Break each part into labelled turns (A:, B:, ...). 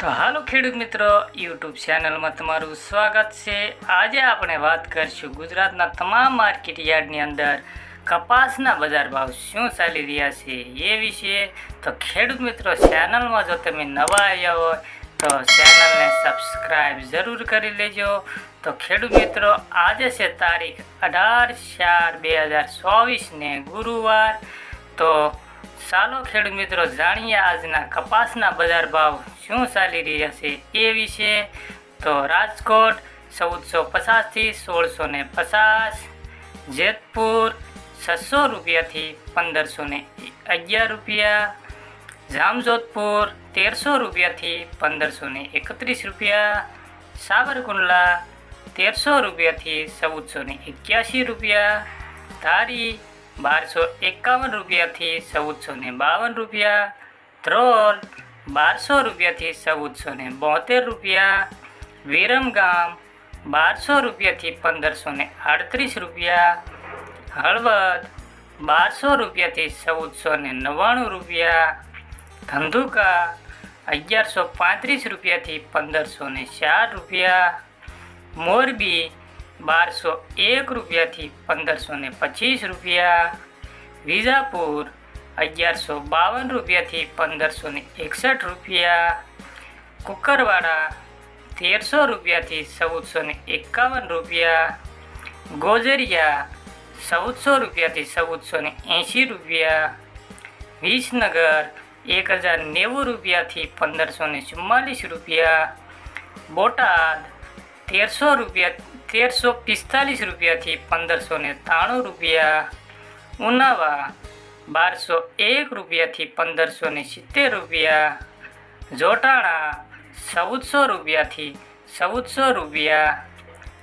A: તો હાલો ખેડૂત મિત્રો યુટ્યુબ ચેનલમાં તમારું સ્વાગત છે. આજે આપણે વાત કરીશું ગુજરાતના તમામ માર્કેટ યાર્ડની અંદર કપાસના બજાર ભાવ શું ચાલી રહ્યા છે એ વિશે. તો ખેડૂત મિત્રો ચેનલમાં જો તમે નવા આવ્યા હોય, તો ચેનલને સબસ્ક્રાઈબ જરૂર કરી લેજો. તો ખેડૂત મિત્રો, આજે છે તારીખ અઢાર ચાર બે હજાર ચોવીસને ગુરુવાર. તો ચાલો ખેડૂત મિત્રો, જાણીએ આજના કપાસના બજાર ભાવ શું ચાલી રહ્યા છે એ વિશે? તો રાજકોટ ચૌદસો પચાસથી સોળસો ને પચાસ, જેતપુર છસો રૂપિયાથી પંદરસો ને અગિયાર રૂપિયા, જામજોધપુર તેરસો રૂપિયાથી પંદરસો ને એકત્રીસ રૂપિયા, સાબરકુંડલા તેરસો રૂપિયાથી ચૌદસો ને એક્યાસી રૂપિયા, ધારી બારસો એકાવન રૂપિયાથી ચૌદસો ને બાવન રૂપિયા ધ્રોલ બારસો રૂપિયાથી ચૌદસો ને બોતેર રૂપિયા વિરમગામ બારસો રૂપિયાથી પંદરસો ને આડત્રીસ રૂપિયા, હળવદ બારસો રૂપિયાથી ચૌદસો ને નવ્વાણું રૂપિયા, ધંધુકા અગિયારસો પાંત્રીસ રૂપિયાથી પંદરસો ને ચાર રૂપિયા, મોરબી બારસો એક રૂપિયાથી પંદરસો ને પચીસ રૂપિયા. વિજાપુર અગિયારસો બાવન રૂપિયાથી પંદરસો ને એકસઠ રૂપિયા. કુકરવાડા તેરસો રૂપિયાથી ચૌદસો ને એકાવન રૂપિયા. ગોજરિયા ચૌદસો રૂપિયાથી ચૌદસો ને એંશી રૂપિયા. વિસનગર એક હજાર નેવું રૂપિયાથી પંદરસો ને ચુમ્માલીસ રૂપિયા. બોટાદ તેરસો રૂપિયા તેરસો પિસ્તાલીસ રૂપિયાથી પંદરસો ને ત્રાણું રૂપિયા. ઉનાવા બારસો એક રૂપિયાથી પંદરસો ને સિત્તેર રૂપિયા. જોટાણા ચૌદસો રૂપિયાથી ચૌદસો રૂપિયા.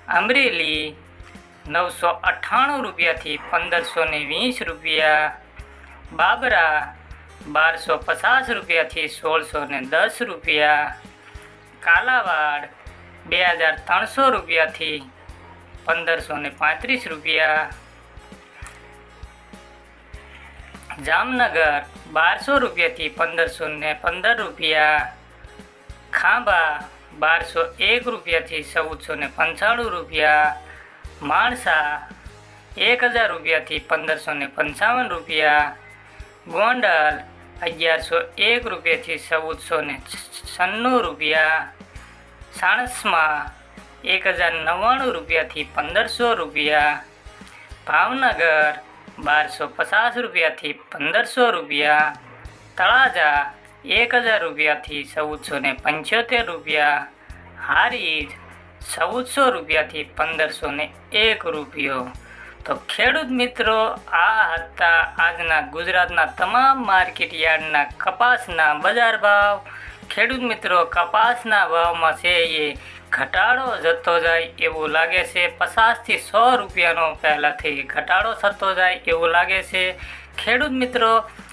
A: અમરેલી નવસો અઠ્ઠાણું રૂપિયાથી પંદરસો ને વીસ રૂપિયા. બાબરા બારસો પચાસ રૂપિયાથી સોળસો ને દસ રૂપિયા. કાલાવાડ બે હજાર ત્રણસો રૂપિયાથી પંદરસો ને પાંત્રીસ રૂપિયા. જામનગર બારસો રૂપિયાથી પંદરસો ને પંદર રૂપિયા. ખાંભા બારસો એક રૂપિયાથી ચૌદસો ને પંચાણું રૂપિયા. માણસા એક હજાર રૂપિયાથી પંદરસો ને પંચાવન રૂપિયા. ગોંડલ અગિયારસો એક રૂપિયાથી ચૌદસો ને છન્નું રૂપિયા. સાણસમાં એક હજાર નવ્વાણું રૂપિયાથી પંદરસો રૂપિયા. ભાવનગર બારસો પચાસ રૂપિયાથી પંદરસો રૂપિયા. તળાજા એક હજાર રૂપિયાથી ચૌદસો ને પંચોતેર રૂપિયા. હારીજ ચૌદસો રૂપિયાથી પંદરસો ને એક રૂપિયો. તો ખેડૂત મિત્રો, આ હતા આજના ગુજરાતના તમામ માર્કેટ યાર્ડના કપાસના બજાર ભાવ. ખેડૂત મિત્રો, કપાસના ભાવમાં છે એ ઘટાડો જતો જાય એવું લાગે છે. પચાસથી સો રૂપિયાનો પહેલાંથી ઘટાડો થતો જાય એવું લાગે છે. ખેડૂત મિત્રો,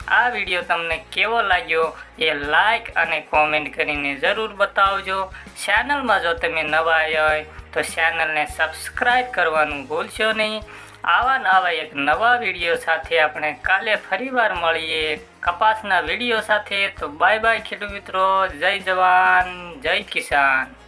A: આ વીડિયો તમને કેવો લાગ્યો એ લાઈક અને કોમેન્ટ કરીને જરૂર બતાવજો. ચેનલમાં જો તમે નવા હોય તો ચેનલને સબસ્ક્રાઈબ કરવાનું ભૂલશો નહીં. આવા નવા એક નવા વીડિયો સાથે આપણે કાલે ફરીવાર મળીએ. કપાસના વીડિયો સાથે. તો બાય બાય ખેડૂત મિત્રો. જય જવાન, જય કિસાન.